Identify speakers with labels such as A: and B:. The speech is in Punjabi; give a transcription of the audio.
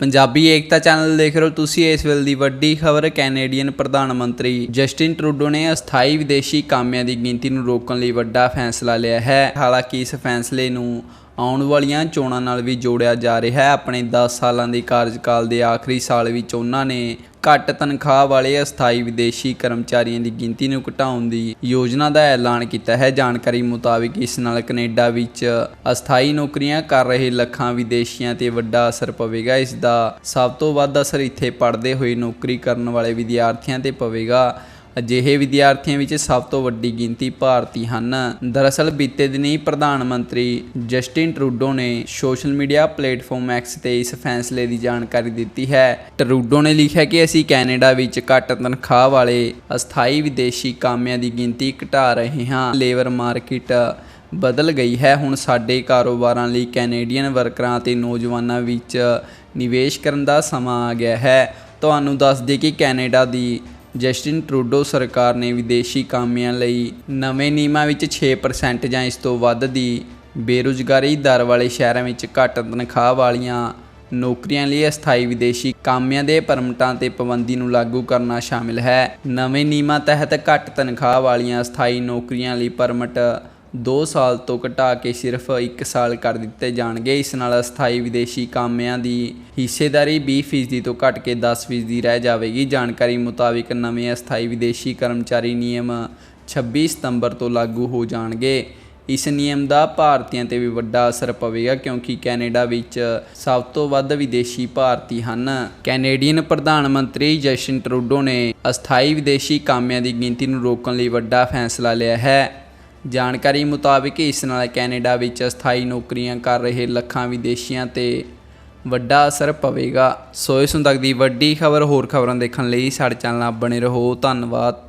A: ਪੰਜਾਬੀ ਏਕਤਾ ਚੈਨਲ ਦੇਖ ਰਹੇ ਹੋ ਤੁਸੀਂ ਇਸ ਵੇਲੇ ਦੀ ਵੱਡੀ ਖਬਰ, ਕੈਨੇਡੀਅਨ ਪ੍ਰਧਾਨ ਮੰਤਰੀ ਜਸਟਿਨ ਟਰੂਡੋ ਨੇ ਅਸਥਾਈ ਵਿਦੇਸ਼ੀ ਕਾਮਿਆਂ ਦੀ ਗਿਣਤੀ ਨੂੰ ਰੋਕਣ ਲਈ ਵੱਡਾ ਫੈਸਲਾ ਲਿਆ ਹੈ। ਹਾਲਾਂਕਿ ਇਸ ਫੈਸਲੇ ਨੂੰ ਆਉਣ ਵਾਲੀਆਂ ਚੋਣਾਂ ਨਾਲ ਵੀ ਜੋੜਿਆ ਜਾ ਰਿਹਾ ਹੈ। ਆਪਣੇ 10 ਸਾਲਾਂ ਦੇ ਕਾਰਜਕਾਲ ਦੇ ਆਖਰੀ ਸਾਲ ਵਿੱਚ ਉਹਨਾਂ ਨੇ ਘੱਟ ਤਨਖਾਹ ਵਾਲੇ ਅਸਥਾਈ ਵਿਦੇਸ਼ੀ ਕਰਮਚਾਰੀਆਂ ਦੀ ਗਿਣਤੀ ਨੂੰ ਘਟਾਉਣ ਦੀ ਯੋਜਨਾ ਦਾ ਐਲਾਨ ਕੀਤਾ ਹੈ। ਜਾਣਕਾਰੀ ਮੁਤਾਬਿਕ ਇਸ ਨਾਲ ਕੈਨੇਡਾ ਵਿੱਚ ਅਸਥਾਈ ਨੌਕਰੀਆਂ ਕਰ ਰਹੇ ਲੱਖਾਂ ਵਿਦੇਸ਼ੀਆਂ ਤੇ ਵੱਡਾ ਅਸਰ ਪਵੇਗਾ। ਇਸ ਦਾ ਸਭ ਤੋਂ ਵੱਧ ਅਸਰ ਇੱਥੇ ਪੜ੍ਹਦੇ ਹੋਏ ਨੌਕਰੀ ਕਰਨ ਵਾਲੇ ਵਿਦਿਆਰਥੀਆਂ ਤੇ ਪਵੇਗਾ। ਅਜਿਹੇ ਵਿਦਿਆਰਥੀਆਂ ਵਿੱਚ ਸਭ ਤੋਂ ਵੱਡੀ ਗਿਣਤੀ ਭਾਰਤੀ ਹਨ। ਦਰਅਸਲ ਬੀਤੇ ਦਿਨੀ ਪ੍ਰਧਾਨ ਮੰਤਰੀ ਜਸਟਿਨ ਟਰੂਡੋ ਨੇ ਸੋਸ਼ਲ ਮੀਡੀਆ ਪਲੇਟਫਾਰਮ ਐਕਸ ਤੇ ਇਸ ਫੈਸਲੇ ਦੀ ਜਾਣਕਾਰੀ ਦਿੱਤੀ ਹੈ। ਟਰੂਡੋ ਨੇ ਲਿਖਿਆ ਕਿ ਅਸੀਂ ਕੈਨੇਡਾ ਵਿੱਚ ਘੱਟ ਤਨਖਾਹ ਵਾਲੇ ਅਸਥਾਈ ਵਿਦੇਸ਼ੀ ਕਾਮਿਆਂ ਦੀ ਗਿਣਤੀ ਘਟਾ ਰਹੇ ਹਾਂ। ਲੇਬਰ ਮਾਰਕੀਟ ਬਦਲ ਗਈ ਹੈ। ਹੁਣ ਸਾਡੇ ਕਾਰੋਬਾਰਾਂ ਲਈ ਕੈਨੇਡੀਅਨ ਵਰਕਰਾਂ ਅਤੇ ਨੌਜਵਾਨਾਂ ਵਿੱਚ ਨਿਵੇਸ਼ ਕਰਨ ਦਾ ਸਮਾਂ ਆ ਗਿਆ ਹੈ। ਤੁਹਾਨੂੰ ਦੱਸ ਦੇ ਕਿ ਕੈਨੇਡਾ ਦੀ ਜਸਟਿਨ ਟਰੂਡੋ ਸਰਕਾਰ ਨੇ ਵਿਦੇਸ਼ੀ ਕਾਮਿਆਂ ਲਈ ਨਵੇਂ ਨਿਯਮਾਂ ਵਿੱਚ 6% ਜਾਂ ਇਸ ਤੋਂ ਵੱਧ ਦੀ ਬੇਰੁਜ਼ਗਾਰੀ ਦਰ ਵਾਲੇ ਸ਼ਹਿਰਾਂ ਵਿੱਚ ਘੱਟ ਤਨਖਾਹ ਵਾਲੀਆਂ ਨੌਕਰੀਆਂ ਲਈ ਅਸਥਾਈ ਵਿਦੇਸ਼ੀ ਕਾਮਿਆਂ ਦੇ ਪਰਮਟਾਂ ਤੇ ਪਾਬੰਦੀ ਨੂੰ ਲਾਗੂ ਕਰਨਾ ਸ਼ਾਮਿਲ ਹੈ। ਨਵੇਂ ਨਿਯਮਾਂ ਤਹਿਤ ਘੱਟ ਤਨਖਾਹ ਵਾਲੀਆਂ ਅਸਥਾਈ ਨੌਕਰੀਆਂ ਲਈ ਪਰਮਟ 2 ਸਾਲ ਤੋਂ ਘਟਾ ਕੇ ਸਿਰਫ 1 ਸਾਲ ਕਰ ਦਿੱਤੇ ਜਾਣਗੇ। ਇਸ ਨਾਲ ਅਸਥਾਈ ਵਿਦੇਸ਼ੀ ਕਾਮਿਆਂ ਦੀ ਹਿੱਸੇਦਾਰੀ 20% ਤੋਂ ਘਟ ਕੇ 10% ਰਹਿ ਜਾਵੇਗੀ। ਜਾਣਕਾਰੀ ਮੁਤਾਬਿਕ ਨਵੇਂ ਅਸਥਾਈ ਵਿਦੇਸ਼ੀ ਕਰਮਚਾਰੀ ਨਿਯਮ 26 ਸਤੰਬਰ ਤੋਂ ਲਾਗੂ ਹੋ ਜਾਣਗੇ। ਇਸ ਨਿਯਮ ਦਾ ਭਾਰਤੀਆਂ ਤੇ ਵੀ ਵੱਡਾ ਅਸਰ ਪਵੇਗਾ ਕਿਉਂਕਿ ਕੈਨੇਡਾ ਵਿੱਚ ਸਭ ਤੋਂ ਵੱਧ ਵਿਦੇਸ਼ੀ ਭਾਰਤੀ ਹਨ। ਕੈਨੇਡੀਅਨ ਪ੍ਰਧਾਨ ਮੰਤਰੀ ਜਸਟਿਨ ਟਰੂਡੋ ਨੇ ਅਸਥਾਈ ਵਿਦੇਸ਼ੀ ਕਾਮਿਆਂ ਦੀ ਗਿਣਤੀ ਨੂੰ ਰੋਕਣ ਲਈ ਵੱਡਾ ਫੈਸਲਾ ਲਿਆ ਹੈ। ਜਾਣਕਾਰੀ ਮੁਤਾਬਿਕ ਇਸ ਨਾਲ ਕੈਨੇਡਾ ਵਿੱਚ ਅਸਥਾਈ ਨੌਕਰੀਆਂ ਕਰ ਰਹੇ ਲੱਖਾਂ ਵਿਦੇਸ਼ੀਆਂ ਤੇ ਵੱਡਾ ਅਸਰ ਪਵੇਗਾ। ਸੋ ਇਸ ਹੁਣ ਤੱਕ ਦੀ ਵੱਡੀ ਖਬਰ ਹੋਰ ਖਬਰਾਂ ਦੇਖਣ ਲਈ ਸਾਡੇ ਚੈਨਲ ਨਾਲ ਬਣੇ ਰਹੋ। ਧੰਨਵਾਦ।